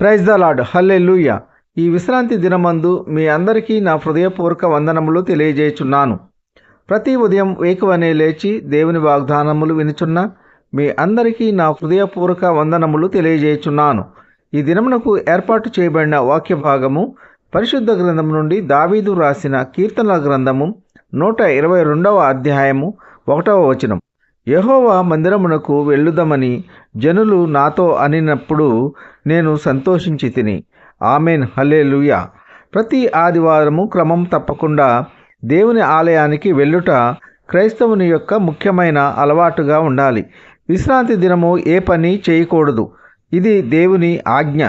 Praise the lord హల్లే ఈ విశ్రాంతి దినమందు మీ అందరికీ నా హృదయపూర్వక వందనములు తెలియజేయుచున్నాను. ప్రతి ఉదయం వేకువనే లేచి దేవుని వాగ్దానములు వినుచున్న మీ అందరికీ నా హృదయపూర్వక వందనములు తెలియజేయుచున్నాను. ఈ దినమునకు ఏర్పాటు చేయబడిన వాక్య భాగము పరిశుద్ధ గ్రంథం నుండి దావీదు రాసిన కీర్తనల గ్రంథము నూట ఇరవై రెండవ అధ్యాయము ఒకటవ వచనం. యహోవా మందిరమునకు వెళ్ళుదమని జనులు నాతో అనినప్పుడు నేను సంతోషించి తిని. ఆమెన్. హలేలుయ ప్రతి ఆదివారము క్రమం తప్పకుండా దేవుని ఆలయానికి వెళ్ళుట క్రైస్తవుని యొక్క ముఖ్యమైన అలవాటుగా ఉండాలి. విశ్రాంతి దినము ఏ పని చేయకూడదు. ఇది దేవుని ఆజ్ఞ.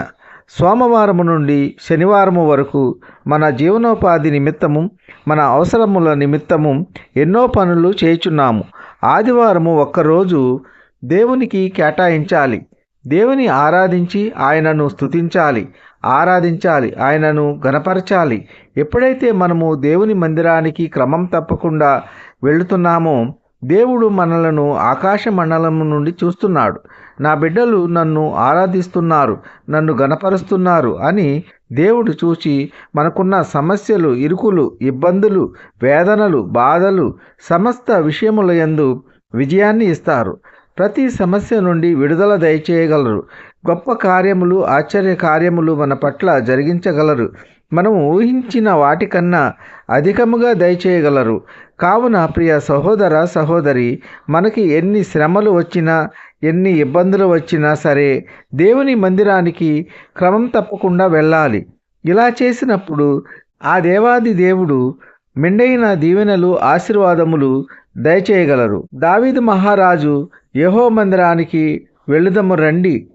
సోమవారము నుండి శనివారము వరకు మన జీవనోపాధి నిమిత్తము మన అవసరముల నిమిత్తము ఎన్నో పనులు చేయుచున్నాము. ఆదివారము ఒక్కరోజు దేవునికి కేటాయించాలి. దేవుని ఆరాధించి ఆయనను స్తుతించాలి. ఆరాధించాలి. ఆయనను గనపరచాలి ఎప్పుడైతే మనము దేవుని మందిరానికి క్రమం తప్పకుండా వెళుతున్నామో దేవుడు మనలను ఆకాశ మండలం నుండి చూస్తున్నాడు. నా బిడ్డలు నన్ను ఆరాధిస్తున్నారు నన్ను గణపరుస్తున్నారు అని దేవుడు చూచి మనకున్న సమస్యలు ఇరుకులు ఇబ్బందులు వేదనలు బాధలు సమస్త విషయముల యందు విజయాన్ని ఇస్తారు. ప్రతి సమస్య నుండి విడుదల దయచేయగలరు. గొప్ప కార్యములు ఆశ్చర్య కార్యములు మన పట్ల జరిగించగలరు. మనం ఊహించిన వాటికన్నా అధికముగా దయచేయగలరు. కావున ప్రియ సహోదర సహోదరి మనకి ఎన్ని శ్రమలు వచ్చినా ఎన్ని ఇబ్బందులు వచ్చినా సరే దేవుని మందిరానికి క్రమం తప్పకుండా వెళ్ళాలి. ఇలా చేసినప్పుడు ఆ దేవాది దేవుడు మెండైన దీవెనలు ఆశీర్వాదములు దయచేయగలరు. దావీదు మహారాజు యహో మందిరానికి వెళ్ళుదము రండి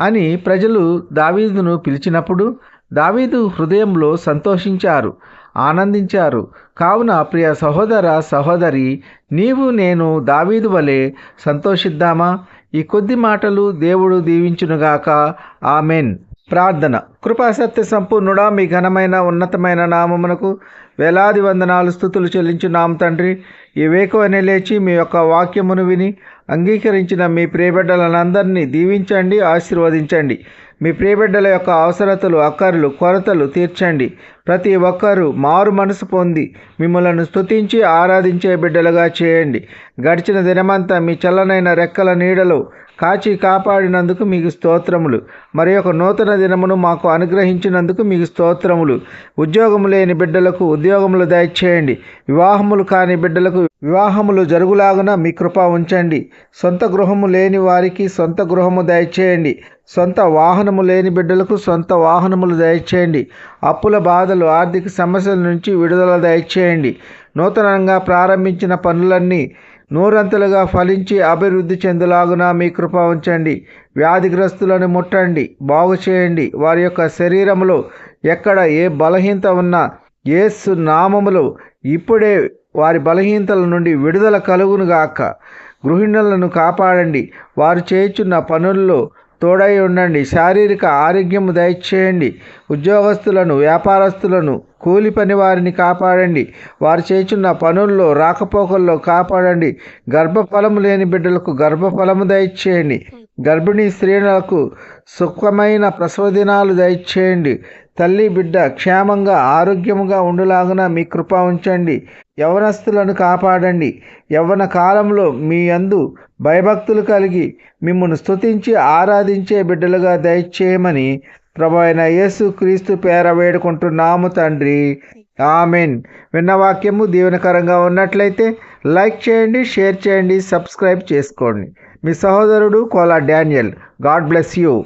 అని ప్రజలు దావీదును పిలిచినప్పుడు దావీదు హృదయంలో సంతోషించారు ఆనందించారు. కావున ప్రియ సహోదర సహోదరి నీవు నేను దావీదు వలె సంతోషిద్దామా? ఈ కొద్ది మాటలు దేవుడు దీవించునుగాక. ఆమెన్. ప్రార్థన. కృపాసత్య సంపూర్ణుడా మీ ఘనమైన ఉన్నతమైన నామమునకు వేలాది వందనాలు స్థుతులు చెల్లించున్నాం తండ్రి. ఈ వేకువనే లేచి మీ యొక్క వాక్యమును విని అంగీకరించిన మీ ప్రియబిడ్డలనందరినీ దీవించండి ఆశీర్వదించండి. మీ ప్రియబిడ్డల యొక్క అవసరతలు అక్కర్లు కొరతలు తీర్చండి. ప్రతి ఒక్కరూ మారు మనసు పొంది మిమ్మలను స్తుతించి ఆరాధించే బిడ్డలుగా చేయండి. గడిచిన దినమంతా మీ చల్లనైన రెక్కల నీడలో కాచి కాపాడినందుకు మీకు స్తోత్రములు. మరి ఒక నూతన దినమును మాకు అనుగ్రహించినందుకు మీకు స్తోత్రములు. ఉద్యోగము లేని బిడ్డలకు ఉద్యోగములు దయచేయండి. వివాహములు కాని బిడ్డలకు వివాహములు జరుగులాగున మీ కృప ఉంచండి. సొంత గృహము లేని వారికి సొంత గృహము దయచేయండి. సొంత వాహనము లేని బిడ్డలకు సొంత వాహనములు దయచేయండి. అప్పుల బాధలు ఆర్థిక సమస్యల నుంచి విడుదల దయచేయండి. నూతనంగా ప్రారంభించిన పనులన్నీ నూరంతలుగా ఫలించి అభివృద్ధి చెందులాగున మీ కృప ఉంచండి. వ్యాధిగ్రస్తులను ముట్టండి. బాగు చేయండి వారి యొక్క శరీరములో ఎక్కడ ఏ బలహీనత ఉన్నా ఏసు నామములో ఇప్పుడే వారి బలహీనతల నుండి విడుదల కలుగునుగాక. గృహిణులను కాపాడండి. వారు చేయుచున్న పనుల్లో తోడై ఉండండి. శారీరక ఆరోగ్యము దయచేయండి. ఉద్యోగస్తులను వ్యాపారస్తులను కూలి పని వారిని కాపాడండి. వారు చేస్తున్న పనుల్లో రాకపోకల్లో కాపాడండి. గర్భఫలము లేని బిడ్డలకు గర్భఫలము దయచేయండి. గర్భిణీ స్త్రీలకు సుఖమైన ప్రసవ దినాలు దయచేయండి. తల్లి బిడ్డ క్షేమంగా ఆరోగ్యముగా ఉండులాగున మీ కృప ఉంచండి. యవనస్తులను కాపాడండి. యవ్వన కాలంలో మీ అందు భయభక్తులు కలిగి మిమ్మల్ని స్తుతించి ఆరాధించే బిడ్డలుగా దయచేయమని ప్రభు అయిన యేసు క్రీస్తు పేర వేడుకుంటున్నాము తండ్రి. ఆమెన్. విన్న వాక్యము దీవెనకరంగా ఉన్నట్లయితే లైక్ చేయండి షేర్ చేయండి సబ్స్క్రైబ్ చేసుకోండి. మీ సహోదరుడు Kola Daniel. God bless you.